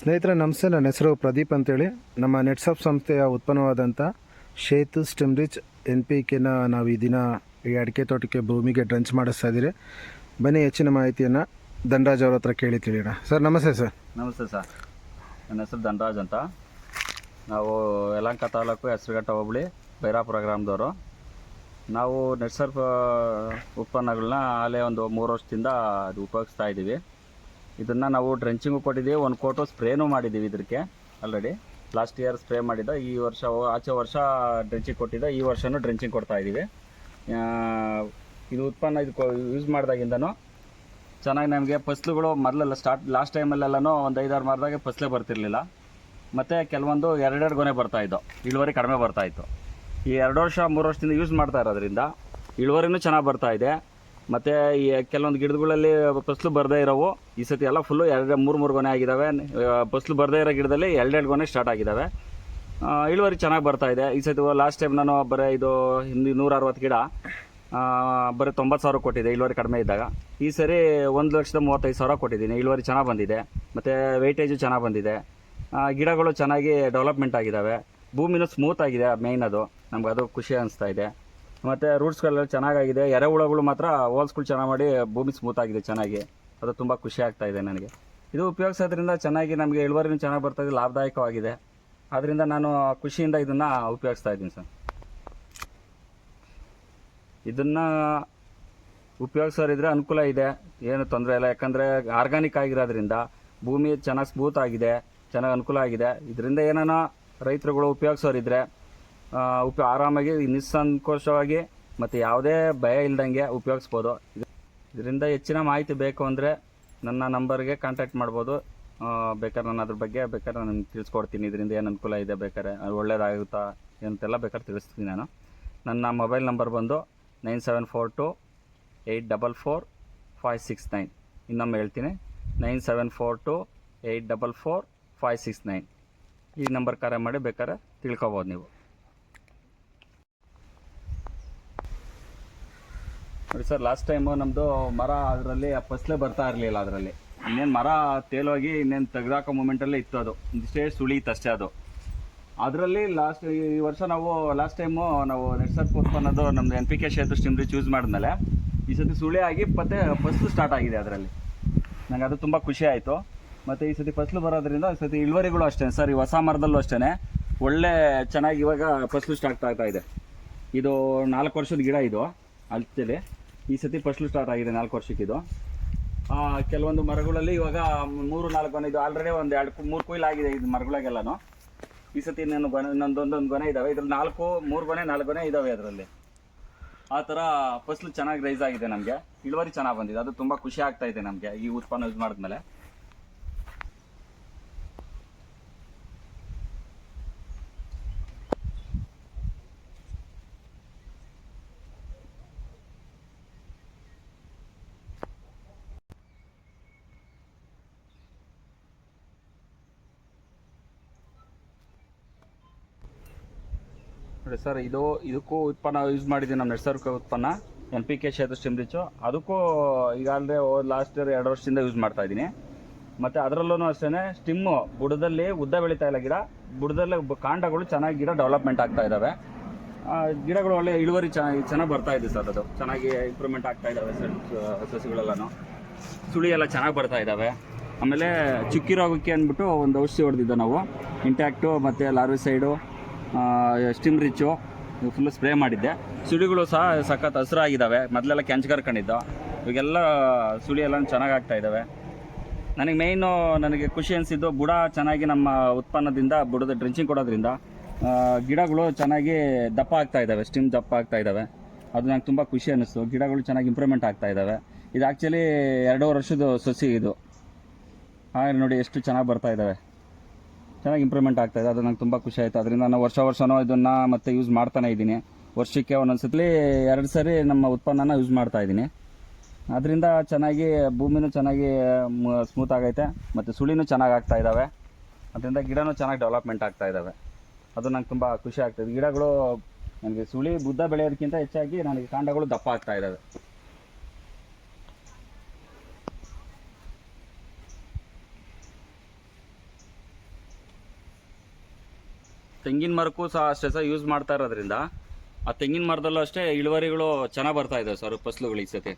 ಸ್ನೇಹಿತರೆ, ನಮಸ್ತೆ. ನನ್ನ ಹೆಸರು ಪ್ರದೀಪ್ ಅಂತೇಳಿ. ನಮ್ಮ ನೆಟ್ಸಪ್ ಸಂಸ್ಥೆಯ ಉತ್ಪನ್ನವಾದಂಥ ಶೇತು ಸ್ಟಿಮ್ರಿಚ್ ಎನ್ ಪಿ ಕೆನ ನಾವು ಈ ದಿನ ಈ ಅಡಿಕೆ ತೋಟಕ್ಕೆ ಭೂಮಿಗೆ ಡ್ರಂಚ್ ಮಾಡಿಸ್ತಾ ಇದ್ದೀರಿ. ಬನ್ನಿ, ಹೆಚ್ಚಿನ ಮಾಹಿತಿಯನ್ನು ಧನರಾಜ್ ಅವ್ರ ಹತ್ರ ಕೇಳಿ ತಿಳಿಯೋಣ. ಸರ್, ನಮಸ್ತೆ ಸರ್. ನಮಸ್ತೆ ಸರ್. ನನ್ನ ಹೆಸರು ಧನರಾಜ್ ಅಂತ. ನಾವು ಯಲಹಂಕ ತಾಲೂಕು ಹೆಸರುಘಟ್ಟ ಹೋಬಳಿ ಬೈರಾಪುರ ಗ್ರಾಮದವರು. ನಾವು ನೆಟ್ಸರ್ಫ್ ಉತ್ಪನ್ನಗಳನ್ನ ಅಲ್ಲೇ ಒಂದು ಮೂರು ವರ್ಷದಿಂದ ಅದು ಉಪಯೋಗಿಸ್ತಾ ಇದ್ದೀವಿ. ಇದನ್ನು ನಾವು ಡ್ರೆಂಚಿಂಗು ಕೊಟ್ಟಿದ್ದೀವಿ. ಒಂದು ಕೋಟು ಸ್ಪ್ರೇನೂ ಮಾಡಿದ್ದೀವಿ ಇದಕ್ಕೆ ಆಲ್ರೆಡಿ ಲಾಸ್ಟ್ ಇಯರ್ ಸ್ಪ್ರೇ ಮಾಡಿದ್ದ, ಈ ವರ್ಷ, ಆಚೆ ವರ್ಷ ಡ್ರೆಂಚಿಂಗ್ ಕೊಟ್ಟಿದ್ದ, ಈ ವರ್ಷವೂ ಡ್ರೆಂಚಿಂಗ್ ಕೊಡ್ತಾ ಇದ್ದೀವಿ. ಇದು ಉತ್ಪನ್ನ ಇದು ಯೂಸ್ ಮಾಡಿದಾಗಿಂದನೂ ಚೆನ್ನಾಗಿ ನಮಗೆ ಫಸ್ಲುಗಳು ಮೊದಲೆಲ್ಲ ಸ್ಟಾರ್ಟ್ ಲಾಸ್ಟ್ ಟೈಮಲ್ಲೆಲ್ಲನೂ ಒಂದು ಐದಾರು ಮಾರದಾಗೆ ಫಸ್ಲೇ ಬರ್ತಿರಲಿಲ್ಲ. ಮತ್ತು ಕೆಲವೊಂದು ಎರಡೆರಡು ಗೊನೆ ಬರ್ತಾ ಇದ್ದವು ಇಳುವರಿ ಕಡಿಮೆ ಬರ್ತಾಯಿತ್ತು ಈ ಎರಡು ವರ್ಷ, ಮೂರು ವರ್ಷದಿಂದ ಯೂಸ್ ಮಾಡ್ತಾ ಇರೋದ್ರಿಂದ ಇಳುವರಿನೂ ಚೆನ್ನಾಗಿ ಬರ್ತಾ ಇದೆ. ಮತ್ತು ಈ ಕೆಲವೊಂದು ಗಿಡಗಳಲ್ಲಿ ಫಸ್ಲು ಬರದೇ ಇರೋವು. ಈ ಸತಿ ಎಲ್ಲ ಫುಲ್ಲು ಎರಡು ಮೂರು ಮೂರು ಗೊನೆ ಆಗಿದ್ದಾವೆ ಫಸ್ಲು ಬರದೇ ಇರೋ ಗಿಡದಲ್ಲಿ ಎರಡೆರಡು ಗೊನೆ ಸ್ಟಾರ್ಟ್ ಆಗಿದ್ದಾವೆ ಇಳುವರಿ ಚೆನ್ನಾಗಿ ಬರ್ತಾ ಇದೆ. ಈ ಸತಿ ಲಾಸ್ಟ್ ಟೈಮ್ ನಾನು ಬರೀ ಇದು ಹಿಂದಿ ನೂರ ಅರವತ್ತು ಗಿಡ ಬರೀ ತೊಂಬತ್ತು ಸಾವಿರ ಕೊಟ್ಟಿದೆ ಇಳುವರಿ ಕಡಿಮೆ ಇದ್ದಾಗ. ಈ ಸರಿ ಒಂದು ಲಕ್ಷದ ಮೂವತ್ತೈದು ಸಾವಿರ ಕೊಟ್ಟಿದ್ದೀನಿ. ಇಳುವರಿ ಚೆನ್ನಾಗಿ ಬಂದಿದೆ. ಮತ್ತು ವೆಯ್ಟೇಜು ಚೆನ್ನಾಗಿ ಬಂದಿದೆ. ಗಿಡಗಳು ಚೆನ್ನಾಗಿ ಡೆವಲಪ್ಮೆಂಟ್ ಆಗಿದ್ದಾವೆ ಭೂಮಿನೂ ಸ್ಮೂತ್ ಆಗಿದೆ ಮೇಯ್ನ್ ಅದು. ನಮ್ಗೆ ಅದು ಖುಷಿ ಅನಿಸ್ತಾ ಇದೆ. ಮತ್ತು ರೂಟ್ಸ್ಗಳೆಲ್ಲ ಚೆನ್ನಾಗಾಗಿದೆ. ಎರೆಹುಳಗಳು ಮಾತ್ರ ಹೋಲ್ಸ್ಗಳು ಚೆನ್ನಾಗಿ ಮಾಡಿ ಭೂಮಿ ಸ್ಮೂತ್ ಆಗಿದೆ ಚೆನ್ನಾಗಿ. ಅದು ತುಂಬ ಖುಷಿ ಆಗ್ತಾ ಇದೆ ನನಗೆ. ಇದು ಉಪಯೋಗಿಸೋದ್ರಿಂದ ಚೆನ್ನಾಗಿ ನಮಗೆ ಇಳುವರಿನೂ ಚೆನ್ನಾಗಿ ಬರ್ತಾ ಇದೆ, ಲಾಭದಾಯಕವಾಗಿದೆ. ಆದ್ದರಿಂದ ನಾನು ಖುಷಿಯಿಂದ ಇದನ್ನು ಉಪಯೋಗಿಸ್ತಾ ಇದ್ದೀನಿ ಸರ್. ಇದನ್ನ ಉಪಯೋಗಿಸೋರಿದ್ರೆ ಅನುಕೂಲ ಇದೆ, ಏನು ತೊಂದರೆ ಇಲ್ಲ. ಯಾಕಂದರೆ ಆರ್ಗಾನಿಕ್ ಆಗಿರೋದ್ರಿಂದ ಭೂಮಿ ಚೆನ್ನಾಗಿ ಸ್ಮೂತ್ ಆಗಿದೆ, ಚೆನ್ನಾಗಿ ಅನುಕೂಲ ಆಗಿದೆ. ಇದರಿಂದ ಏನಾನ ರೈತರುಗಳು ಉಪಯೋಗಿಸೋರಿದ್ರೆ ಉಪ ಆರಾಮಾಗಿ, ನಿಸ್ಸಂಕೋಚವಾಗಿ ಮತ್ತು ಯಾವುದೇ ಭಯ ಇಲ್ದಂಗೆ ಉಪಯೋಗಿಸ್ಬೋದು. ಇದರಿಂದ ಹೆಚ್ಚಿನ ಮಾಹಿತಿ ಬೇಕು ಅಂದರೆ ನನ್ನ ನಂಬರ್ಗೆ ಕಾಂಟ್ಯಾಕ್ಟ್ ಮಾಡ್ಬೋದು. ಬೇಕಾದ್ರೆ ನಾನು ಅದ್ರ ಬಗ್ಗೆ ಬೇಕಾದ್ರೆ ನಾನು ತಿಳಿಸ್ಕೊಡ್ತೀನಿ. ಇದರಿಂದ ಏನು ಅನುಕೂಲ ಇದೆ ಬೇಕಾದ್ರೆ ಒಳ್ಳೇದಾಗುತ್ತಾ ಅಂತೆಲ್ಲ ಬೇಕಾದ್ರೆ ತಿಳಿಸ್ತೀನಿ ನಾನು. ನನ್ನ ಮೊಬೈಲ್ ನಂಬರ್ ಬಂದು nine seven four two eight double four five six nine. ಇನ್ನೊಮ್ಮೆ ಹೇಳ್ತೀನಿ. Nine seven four two eight double four five six nine. ಈ ನಂಬರ್ ಕರೆ ಮಾಡಿ ಬೇಕಾದ್ರೆ ತಿಳ್ಕೊಬೋದು ನೀವು. ನೋಡಿ ಸರ್ ಲಾಸ್ಟ್ ಟೈಮು ನಮ್ಮದು ಮರ ಅದರಲ್ಲಿ ಫಸ್ಲೇ ಬರ್ತಾ ಇರಲಿಲ್ಲ ಅದರಲ್ಲಿ. ಇನ್ನೇನು ಮರ ತೇಲೋಗಿ ಇನ್ನೇನು ತೆಗೆದಾಕೋ ಮೂಮೆಂಟಲ್ಲೇ ಇತ್ತು ಅದು. ಇಷ್ಟೇ ಸುಳಿ ಅಷ್ಟೇ ಅದು. ಅದರಲ್ಲಿ ಲಾಸ್ಟ್ ಈ ವರ್ಷ ನಾವು ಲಾಸ್ಟ್ ಟೈಮು ನಾವು ನೆಟ್ಸರ್ಪ್ ಉತ್ಪನ್ನದು ನಮ್ದು N P K Setu ಸ್ಟಿಮ್ರಿ choose ಮಾಡಿದ್ಮೇಲೆ, ಈ ಸತಿ ಸುಳಿ ಆಗಿ ಮತ್ತೆ ಫಸ್ಲು ಸ್ಟಾರ್ಟ್ ಆಗಿದೆ ಅದರಲ್ಲಿ. ನನಗೆ ಅದು ತುಂಬ ಖುಷಿ ಆಯಿತು. ಮತ್ತು ಈ ಸತಿ ಫಸ್ಲು ಬರೋದ್ರಿಂದ ಈ ಸತಿ ಇಳುವರಿಗಳು ಅಷ್ಟೇ ಸರ್ ಈ ಹೊಸ ಮರದಲ್ಲೂ ಅಷ್ಟೇ ಒಳ್ಳೆ ಚೆನ್ನಾಗಿ ಇವಾಗ ಫಸ್ಲು ಸ್ಟಾರ್ಟ್ ಆಗ್ತಾ ಇದೆ. ಇದು ನಾಲ್ಕು ವರ್ಷದ ಗಿಡ ಇದು ಅಲ್ತೇಲಿ ಈ ಸತಿ ಫಸ್ಲು ಸ್ಟಾರ್ಟ್ ಆಗಿದೆ ನಾಲ್ಕು ವರ್ಷಕ್ಕಿದು ಆ, ಕೆಲವೊಂದು ಮರಗಳಲ್ಲಿ ಇವಾಗ ಮೂರು ನಾಲ್ಕು ಗೊನೆ ಇದು ಆಲ್ರೆಡಿ ಒಂದು ಎರಡು ಮೂರು ಕೊಯ್ಲು ಆಗಿದೆ ಇದು ಮರಗಳಿಗೆಲ್ಲನೂ. ಈ ಸತಿ ಇನ್ನೊಂದು ಗೊನೆ ಇನ್ನೊಂದೊಂದೊಂದು ಗೊನೆ ಇದಾವೆ. ಇದ್ರಲ್ಲಿ ನಾಲ್ಕು ಮೂರು ಗೊನೆ ನಾಲ್ಕು ಗೊನೆ ಇದಾವೆ ಅದರಲ್ಲಿ. ಆ ಥರ ಫಸ್ಲು ಚೆನ್ನಾಗಿ ರೈಸ್ ಆಗಿದೆ ನಮಗೆ. ಇಳುವರಿ ಚೆನ್ನಾಗಿ ಬಂದಿದೆ. ಅದು ತುಂಬ ಖುಷಿ ಆಗ್ತಾ ಇದೆ ನಮಗೆ ಈ ಉತ್ಪನ್ನ ಯೂಸ್ ಮಾಡಿದ್ಮೇಲೆ. ನೋಡಿ ಸರ್, ಇದು ಇದಕ್ಕೂ ಉತ್ಪನ್ನ ಯೂಸ್ ಮಾಡಿದ್ದೀನಿ ನಮ್ಮ ನರ್ಸರ್ಕ ಉತ್ಪನ್ನ ಎನ್ ಪಿ ಕೆ ಶೇತು ಸ್ಟಿಮ್ ರಿಚು. ಅದಕ್ಕೂ ಈಗಾಗಲೇ ಲಾಸ್ಟ್ ಇಯರ್ ಎರಡು ವರ್ಷದಿಂದ ಯೂಸ್ ಮಾಡ್ತಾ ಇದ್ದೀನಿ. ಮತ್ತು ಅದರಲ್ಲೂ ಅಷ್ಟೇ ಸ್ಟಿಮ್ಮು ಬುಡದಲ್ಲಿ ಉದ್ದ ಬೆಳೀತಾ ಇಲ್ಲ ಗಿಡ. ಬುಡದಲ್ಲೇ ಕಾಂಡಗಳು ಚೆನ್ನಾಗಿ ಗಿಡ ಡೆವಲಪ್ಮೆಂಟ್ ಆಗ್ತಾ ಇದ್ದಾವೆ ಗಿಡಗಳು ಒಳ್ಳೆ ಇಳುವರಿ ಚೆನ್ನಾಗಿ ಚೆನ್ನಾಗಿ ಬರ್ತಾ ಇದೆ ಸರ್ ಅದು. ಚೆನ್ನಾಗಿ ಇಂಪ್ರೂವ್ಮೆಂಟ್ ಆಗ್ತಾ ಇದ್ದಾವೆ ಸರ್ ಸಸಿಗಳೆಲ್ಲನೂ. ಸುಳಿ ಎಲ್ಲ ಚೆನ್ನಾಗಿ ಬರ್ತಾ ಇದ್ದಾವೆ ಆಮೇಲೆ ಚುಕ್ಕಿ ರೋಗಕ್ಕೆ ಅಂದ್ಬಿಟ್ಟು ಒಂದು ಔಷಧಿ ಹೊಡೆದಿದ್ದೆ ನಾವು. ಇಂಟ್ಯಾಕ್ಟು ಮತ್ತು ಲಾರ್ವಿಸೈಡು ಸ್ಟಿಮ್ ರಿಚ್ಚು ಫುಲ್ಲು ಸ್ಪ್ರೇ ಮಾಡಿದ್ದೆ. ಸುಳಿಗಳು ಸಹ ಸಖತ್ ಹಸಿರಾಗಿದ್ದಾವೆ ಮೊದಲೆಲ್ಲ ಕೆಂಚ್ಕರ್ಕೊಂಡಿದ್ದು ಇವಾಗೆಲ್ಲ ಸುಳಿ ಎಲ್ಲ ಚೆನ್ನಾಗಿ ಆಗ್ತಾ ಇದ್ದಾವೆ ನನಗೆ ಮೇಯ್ನು ನನಗೆ ಖುಷಿ ಅನಿಸಿದ್ದು ಬುಡ ಚೆನ್ನಾಗಿ ನಮ್ಮ ಉತ್ಪನ್ನದಿಂದ, ಬುಡದ ಡ್ರಿಂಚಿಂಗ್ ಕೊಡೋದ್ರಿಂದ ಗಿಡಗಳು ಚೆನ್ನಾಗಿ ದಪ್ಪ ಆಗ್ತಾ ಇದ್ದಾವೆ ಸ್ಟಿಮ್ ದಪ್ಪ ಆಗ್ತಾ ಇದ್ದಾವೆ ಅದು ನಂಗೆ ತುಂಬ ಖುಷಿ ಅನ್ನಿಸ್ತು ಗಿಡಗಳು ಚೆನ್ನಾಗಿ ಇಂಪ್ರೂವ್ಮೆಂಟ್ ಆಗ್ತಾ ಇದ್ದಾವೆ ಇದು ಆ್ಯಕ್ಚುಲಿ ಎರಡೂವರೆ ವರ್ಷದ ಸಸಿ ಇದು. ಹಾಗೆ ನೋಡಿ ಎಷ್ಟು ಚೆನ್ನಾಗಿ ಬರ್ತಾ ಇದ್ದಾವೆ ಚೆನ್ನಾಗಿ ಇಂಪ್ರೂವ್ಮೆಂಟ್ ಆಗ್ತಾ ಇದೆ. ಅದು ನಂಗೆ ತುಂಬ ಖುಷಿ ಆಯಿತು. ಅದರಿಂದ ನಾನು ವರ್ಷ ವರ್ಷನೂ ಇದನ್ನು ಮತ್ತೆ ಯೂಸ್ ಮಾಡ್ತಾನೆ ಇದ್ದೀನಿ. ವರ್ಷಕ್ಕೆ ಒಂದೊಂದು ಸತಿ ಎರಡು ಸರಿ ನಮ್ಮ ಉತ್ಪನ್ನನ ಯೂಸ್ ಮಾಡ್ತಾ ಇದ್ದೀನಿ. ಅದರಿಂದ ಚೆನ್ನಾಗಿ ಭೂಮಿನೂ ಚೆನ್ನಾಗಿ ಸ್ಮೂತ್ ಆಗೈತೆ. ಮತ್ತು ಸುಳಿನೂ ಚೆನ್ನಾಗಿ ಆಗ್ತಾ ಇದ್ದಾವೆ ಅದರಿಂದ ಗಿಡನೂ ಚೆನ್ನಾಗಿ ಡೆವಲಪ್ಮೆಂಟ್ ಆಗ್ತಾ ಇದ್ದಾವೆ ಅದು ನಂಗೆ ತುಂಬ ಖುಷಿ ಆಗ್ತದೆ ಗಿಡಗಳು, ನನಗೆ ಸುಳಿ, ಬುದ್ಧ ಬೆಳೆಯೋದಕ್ಕಿಂತ ಹೆಚ್ಚಾಗಿ ನನಗೆ ಕಾಂಡಗಳು ದಪ್ಪ ಆಗ್ತಾ ಇದ್ದಾವೆ ತೆಂಗಿನ ಮರಕ್ಕೂ ಸಹ ಅಷ್ಟೇ ಸಹ ಯೂಸ್ ಮಾಡ್ತಾ ಇರೋದ್ರಿಂದ. ಆ ತೆಂಗಿನ ಮರದಲ್ಲೂ ಅಷ್ಟೇ ಇಳುವರಿಗಳು ಚೆನ್ನಾಗಿ ಬರ್ತಾ ಇದೆ ಸರ್ ಫಸಲುಗಳು ಈ ಸತಿ.